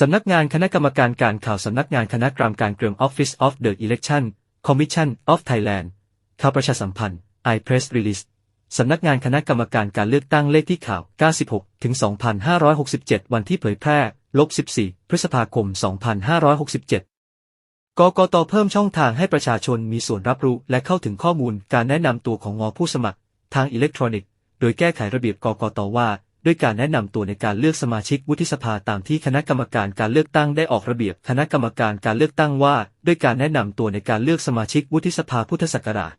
สำนักงานคณะกรรมการการข่าวสำนักงานคณะกรรมการเกลือ Office of the Election Commission of Thailand ข่าวประชาสัมพันธ์ i Press Release สำนักงานคณะกรรมการการเลือกตั้งเลขที่ข่าว 96 ถึง 2567 วันที่เผยแพร่ ลบ 14 พฤษภาคม 2567 กกตเพิ่มช่องทางให้ประชาชนมีส่วนรับรู้และเข้าถึงข้อมูลการแนะนำตัวของงอผู้สมัคร ทางอิเล็กทรอนิกส์ โดยแก้ไขระเบียบกกตว่า ด้วยการแนะนำตัวในการเลือกสมาชิกวุฒิสภาตามที่คณะกรรมการการเลือกตั้งได้ออกระเบียบคณะกรรมการการเลือกตั้งว่า ด้วยการแนะนำตัวในการเลือกสมาชิกวุฒิสภาพุทธศักราช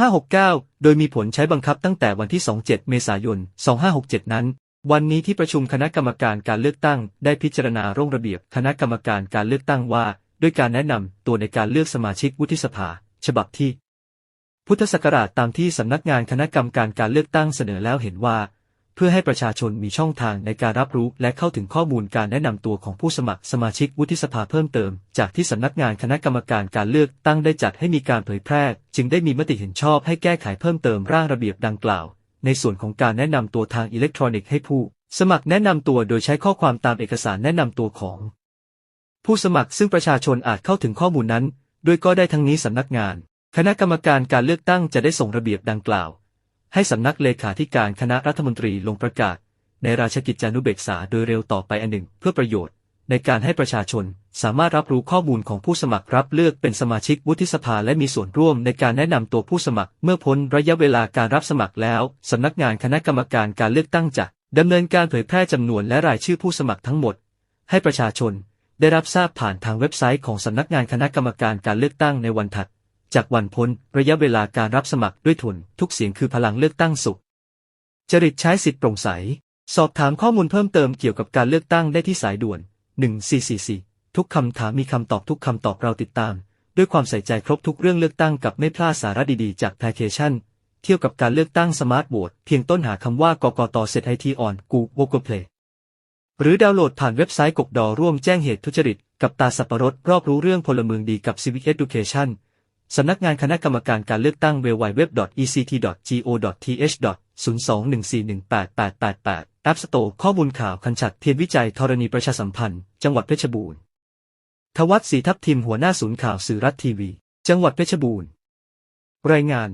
2569 โดยมีผลใช้บังคับตั้งแต่วันที่ 27 เมษายน 2567 นั้น วันนี้ที่ประชุมคณะกรรมการการเลือกตั้ง ได้พิจารณาร่งระเบียบคณะกรรมการการเลือกตั้งว่า ด้วยการแนะนำตัวในการเลือกสมาชิกวุฒิสภา ฉบับที่ พุทธศักราชตามที่สำนักงานคณะกรรมการการเลือกตั้งเสนอแล้วเห็นว่า เพื่อให้ประชาชนมีช่องทางในการรับรู้และเข้าถึงข้อมูลการแนะนำตัวของผู้สมัครสมาชิกวุฒิสภาเพิ่มเติม จากที่สำนักงานคณะกรรมการการเลือกตั้งได้จัดให้มีการเผยแพร่ จึงได้มีมติเห็นชอบให้แก้ไขเพิ่มเติมร่างระเบียบดังกล่าว ในส่วนของการแนะนำตัวทางอิเล็กทรอนิกส์ให้ผู้ สมัครแนะนำตัวโดยใช้ข้อความตามเอกสารแนะนำตัวของ ผู้สมัครซึ่งประชาชนอาจเข้าถึงข้อมูลนั้นโดยก็ได้ทั้งนี้สำนักงาน คณะกรรมการการเลือกตั้งจะได้ส่งระเบียบดังกล่าว ให้สำนักเลขาธิการคณะรัฐมนตรีลงประกาศ ในราชกิจจานุเบกษาโดยเร็วต่อไปอันหนึ่ง เพื่อประโยชน์ ในการให้ประชาชนสามารถรับรู้ข้อมูลของผู้สมัครรับเลือกเป็นสมาชิกวุฒิสภาและมีส่วนร่วมในการแนะนำตัวผู้สมัคร เมื่อพ้นระยะเวลาการรับสมัครแล้วสำนักงานคณะกรรมการการเลือกตั้งจะดำเนินการเผยแพร่จำนวนและรายชื่อผู้สมัครทั้งหมด ให้ประชาชนได้รับทราบผ่านทางเว็บไซต์ของสำนักงานคณะกรรมการการเลือกตั้งในวันถัด จากวันพ้นระยะเวลาการรับสมัครด้วยทุน ทุกเสียงคือพลังเลือกตั้งสุข จริตใช้สิทธิโปร่งใส สอบถามข้อมูลเพิ่มเติมเกี่ยวกับการเลือกตั้งได้ที่สายด่วน 1444 ทุกคำถามมีคำตอบทุกคำตอบเราติดตาม ด้วยความใส่ใจครบทุกเรื่องเลือกตั้งกับไม่พลาดสาระดีๆ จากแพลเคชันเที่ยวกับการเลือกตั้งสมาร์ทโหวตเพียงต้นหาคำว่ากกตเซตไอทีออนกูโวกเพลหรือดาวน์โหลดผ่านเว็บไซต์กกดอร่วมแจ้งเหตุทุจริต กับตาสับปะรดรอบรู้เรื่องพลเมืองดีกับ Civic Education สำนักงานคณะกรรมการการเลือกตั้ง www.ect.go.th. 0214188888 App Store ข้อมูลข่าวคันฉัดเทียนวิจัยธรณีประชาสัมพันธ์ จังหวัดเพชรบูรณ์ ทวัตศรีทัพทิมหัวหน้าศูนย์ข่าวสื่อรัฐทีวี จังหวัดเพชรบูรณ์ รายงาน